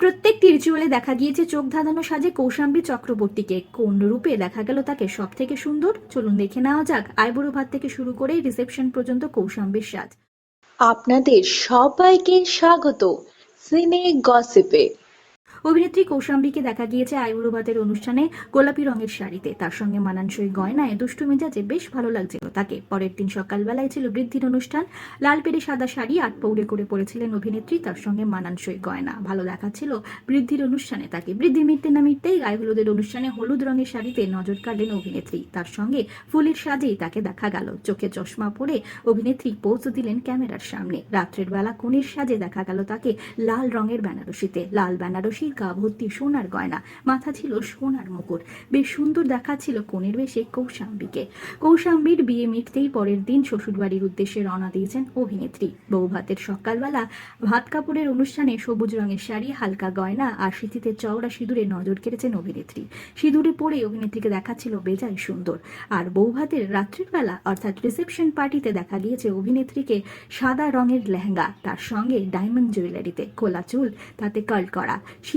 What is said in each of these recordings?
প্রত্যেকটি রিচুয়ালে দেখা গিয়েছে চোখ ধাঁধানো সাজে কৌশাম্বী চক্রবর্তীকে। কোন রূপে দেখা গেল তাকে সব থেকে সুন্দর? চলুন দেখে নেওয়া যাক আইবুড়ো ভাত থেকে শুরু করে রিসেপশন পর্যন্ত কৌশাম্বীর সাজ। আপনাদের সবাইকে স্বাগত। সিনে গসিপে। অভিনেত্রী কৌশাম্বীকে দেখা গিয়েছে ভাতের অনুষ্ঠানে গোলাপি রঙের শাড়িতে। তার সঙ্গে মানানসই গয়নায় দুষ্টু মেজাজে বেশ ভালো লাগছিল তাকে। পরের দিন সকালবেলায় ছিল বৃদ্ধির অনুষ্ঠান। লাল পেরে সাদা শাড়ি আট পৌড়ে করে পড়েছিলেন অভিনেত্রী, তার সঙ্গে মানানসই গয়না। ভালো দেখাচ্ছিল বৃদ্ধির অনুষ্ঠানে তাকে। বৃদ্ধি মিটতে না মিটতেই গায়ে হলুদের অনুষ্ঠানে হলুদ রঙের শাড়িতে নজর কাড়লেন অভিনেত্রী। তার সঙ্গে ফুলের সাজেই তাকে দেখা গেল। চোখে চশমা পরে অভিনেত্রী পৌঁছ দিলেন ক্যামেরার সামনে। রাত্রের বেলা কনের সাজে দেখা গেল তাকে লাল রঙের বেনারসিতে। লাল বেনারসির গা ভর্তি সোনার গয়না। মাথা ছিল সোনার মুকুট। বেশ সুন্দর দেখাচ্ছিল কনের বেশে কৌশাম্বীকে। কৌশাম্বীর বিয়ে মিটতেই পরের দিন শ্বশুরবাড়ির উদ্দেশ্যে রওনা দিয়েছেন অভিনেত্রী। বউ ভাতের সকালবেলা ভাত কাপড়ের অনুষ্ঠানে সবুজ রঙের শাড়ি, হালকা গয়না আর স্মৃতিতে চওড়া সিঁদুরে নজর কেড়েছেন অভিনেত্রী। সিঁদুরে পরে অভিনেত্রীকে দেখাচ্ছিল বেজায় সুন্দর। আর বউ ভাতের রাত্রির বেলা, অর্থাৎ রিসেপশন পার্টিতে দেখা গিয়েছে অভিনেত্রীকে সাদা রঙের লেহেঙ্গা, তার সঙ্গে ডায়মন্ড জুয়েলারিতে খোলা চুল, তাতে কার্ল করা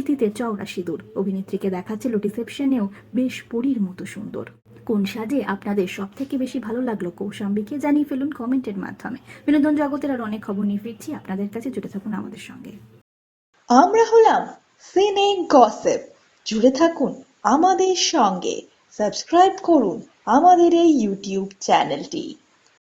স্মৃতিতে চওড়া সিঁদুর অভিনেত্রীকে দেখাচ্ছিল রিসেপশনেও বেশ পরীর মতো সুন্দর। কোন সাজে আপনাদের সব থেকে বেশি ভালো লাগল কৌশাম্বীকে জানিয়ে ফেলুন কমেন্টের মাধ্যমে। বিনোদন জগতের আর অনেক খবর নিয়ে ফিরছি আপনাদের কাছে, জুড়ে থাকুন আমাদের সঙ্গে। আমরা হলাম সিনে গসেপ। জুড়ে থাকুন আমাদের সঙ্গে। সাবস্ক্রাইব করুন আমাদের এই ইউটিউব চ্যানেলটি।